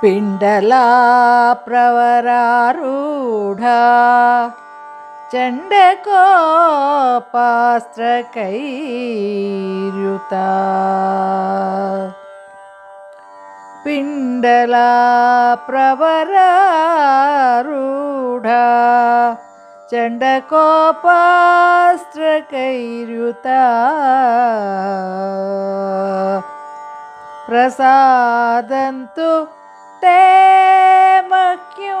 പിണ്ടലാപ്രവരാരൂഢ ചണ്ട കോപാസ്ത്ര കൈരുത പിണ്ടലാപ്രവരാരൂഢ ചണ്ട കോപാസ്ത്ര കൈരുത പ്രസാദന്തു മുഖത്തെ വയ്ക്കൂ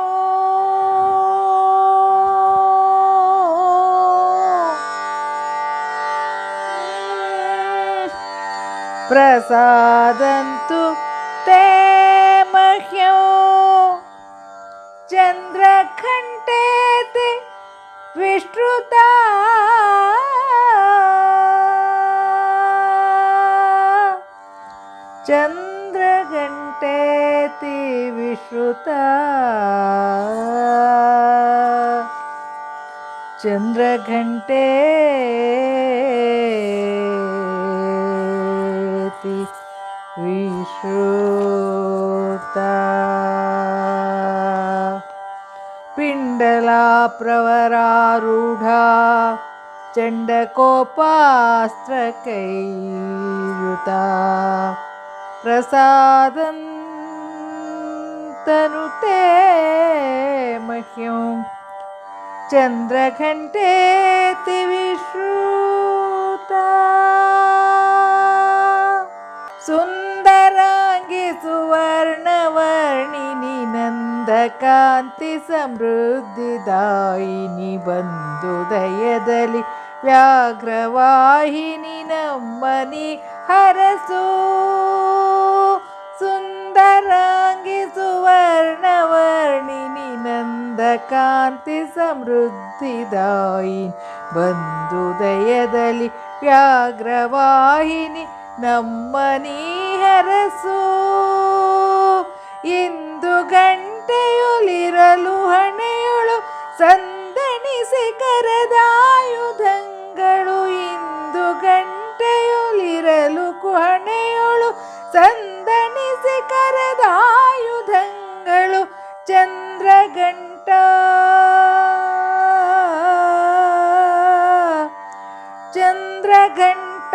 പ്രസാദം തു തേ മഹ്യോ ചന്ദ്രഖണ്ഡേ വിഷ്ണുത ചന്ദ്രഘണ്ഠേ विश्रुता चन्द्रघण्टेति विश्रुता चन्द्रघण्टेति विश्रुता पिण्डला प्रवरारूढा ತನುತೆ ಮಹ್ಯಂ. ಚಂದ್ರಘಂಟೇತಿ ವಿಶ್ರೂತ ಸುಂದರಾಂಗಿ ಸುವರ್ಣವರ್ಣಿನಿ ಸಮೃದ್ಧಿ ದಾಯಿನಿ ಬಂದು ದಯದಲ್ಲಿ ವ್ಯಾಘ್ರವಾಹಿನಿ ನಮ್ಮನಿ ಹರಸು. ಸುಂದ ಸುಂದರಾಂಗಿ ಸುವರ್ಣವರ್ಣಿನಿ ನಂದಕಾಂತಿ ಸಮೃದ್ಧಿದಾಯಿ ಬಂಧುದಯದಲ್ಲಿ ವ್ಯಾಘ್ರವಾಹಿನಿ ನಮ್ಮ ನೀಹರಸು ಇಂದು ಗಂಟೆಯುಲಿರಲು ಹಣೆಯೊಳು ಸಂದಣಿಸಿ ಕರೆದಾಯುಧಂಗಳು. ಇಂದು ಗಂಟೆಯುಲಿರಲು ಸಂದಣಿಸಿ ಚಂದ್ರಘಂಟ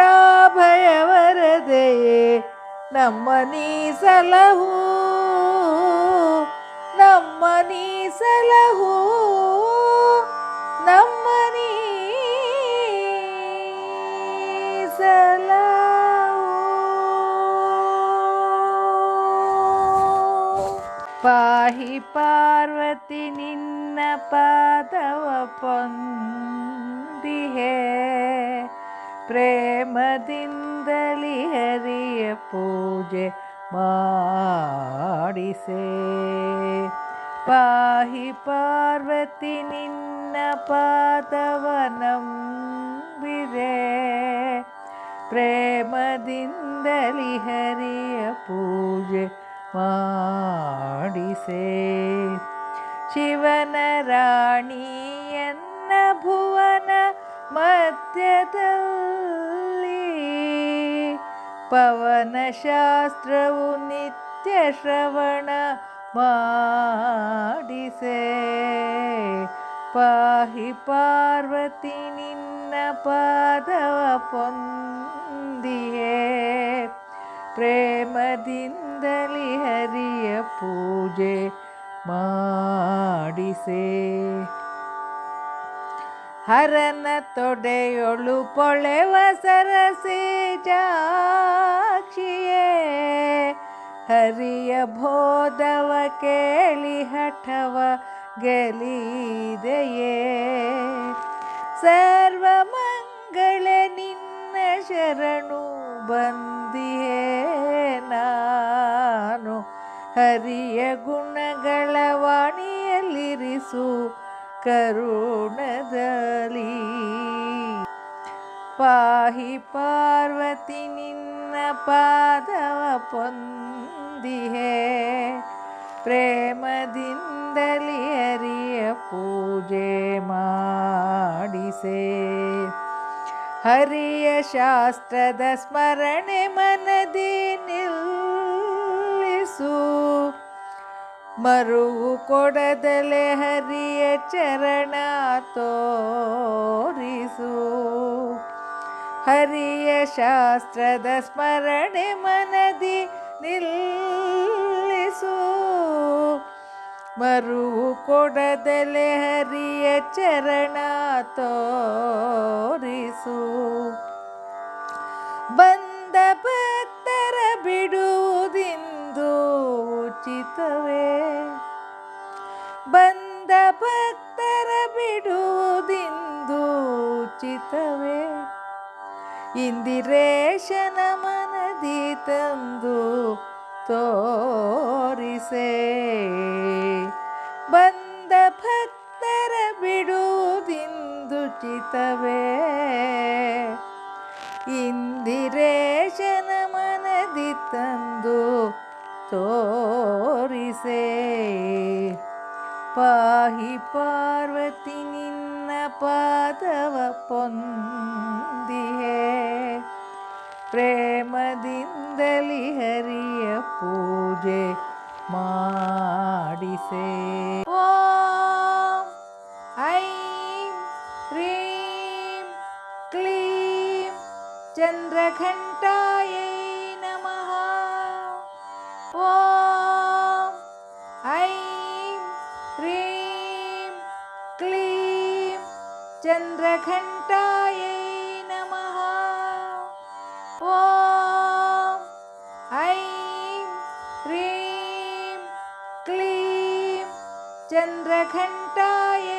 ಭಯವರದೆಯೇ ನಮ್ಮ ನೀಸಲಹು ನಮ್ಮ ನೀಸಲಹು ನಮ್ಮ ನೀಸಲಹು ಪಾಹಿ ಪಾರ್ವತಿ ನಿನ್ನ ಪಾದವ ಪೊಂದಿಹೆ ಪ್ರೇಮದಿಂದಲಿ ಹರಿಯ ಪೂಜೆ ಮಾಡಿಸೆ ಪಾಹಿ ಪಾರ್ವತಿ ನಿನ್ನ ಪಾದವ ನಂಬಿದೆ ಪ್ರೇಮದಿಂದಲಿ ಹರಿಯ ಪೂಜೆ ಮಾಡಿಸೆ ಶಿವನ ರಾಣಿಯನ್ನ ಭುವನ ಮಧ್ಯದಲ್ಲಿ ಪವನ ಶಾಸ್ತ್ರವು ನಿತ್ಯ ಶ್ರವಣ ಮಾಡಿಸೆ ಪಾಹಿ ಪಾರ್ವತಿ ನಿನ್ನ ಪಾದವ ಪೊಂದಿಯೇ ಪ್ರೇಮದಿಂದಲಿ ಹರಿಯ ಪೂಜೆ ಮಾಡಿಸೆ ಹರನ ತೊಡೆಯೊಳು ಪೊಳೆವ ಸರಸಿ ಜಾಕ್ಷಿಯೇ. ಹರಿಯ ಬೋಧವ ಕೇಳಿ ಹಠವ ಗಲೀದೆಯೇ. ಸರ್ವಮಂಗಳ ನಿನ್ನ ಶರಣು ಬಂದಿಯೇ ನಾನು. ಹರಿಯ ಗುಣಗಳ ವಾಣಿಯಲ್ಲಿರಿಸು ಕರುಣದಲ್ಲಿ. ಪಾಹಿ ಪಾರ್ವತಿ ನಿನ್ನ ಪಾದವ ಪೊಂದಿಹೆ. ಪ್ರೇಮದಿಂದಲಿ ಹರಿಯ ಪೂಜೆ ಮಾಡಿಸೆ. ಹರಿಯ ಶಾಸ್ತ್ರದ ಸ್ಮರಣೆ ಮನದಿ ನಿಲ್ಲಿಸು. ಮರುವು ಕೊಡದಲೆ ಹರಿಯ ಚರಣ ತೋರಿಸು. ಹರಿಯ ಶಾಸ್ತ್ರದ ಸ್ಮರಣೆ ಮನದಿ ನಿಲ್ಲಿಸು. ಮರುವು ಕೊಡದಲೆ ಹರಿಯ ಚರಣ ತೋರಿಸು ಇಂದಿರೇಶನ ಮನದಿ ತಂದು ತೋರಿಸೆ ಬಂದ ಭಕ್ತರ ಬಿಡುವುದಿಂದು ಚಿತವೇ ಇಂದಿರೇಶನ ಮನದಿ ತಂದು ತೋರಿಸೆ ಪಾಹಿ ಪಾರ್ವತಿ ನಿನ್ನ ಪಾದವ ಪೊಂದಿಹೆ ಪ್ರೇಮದಿಂದಲಿ ಹರಿಯ ಪೂಜೆ ಮಾಡಿಸೆ ಓಂ ಐಂ ಹ್ರೀಂ ಕ್ಲೀಂ ಚಂದ್ರಘಂಟಾಯೈ चन्द्रघण्टायै नमः। ॐ ऐं ह्रीं क्लीं चन्द्रघण्टायै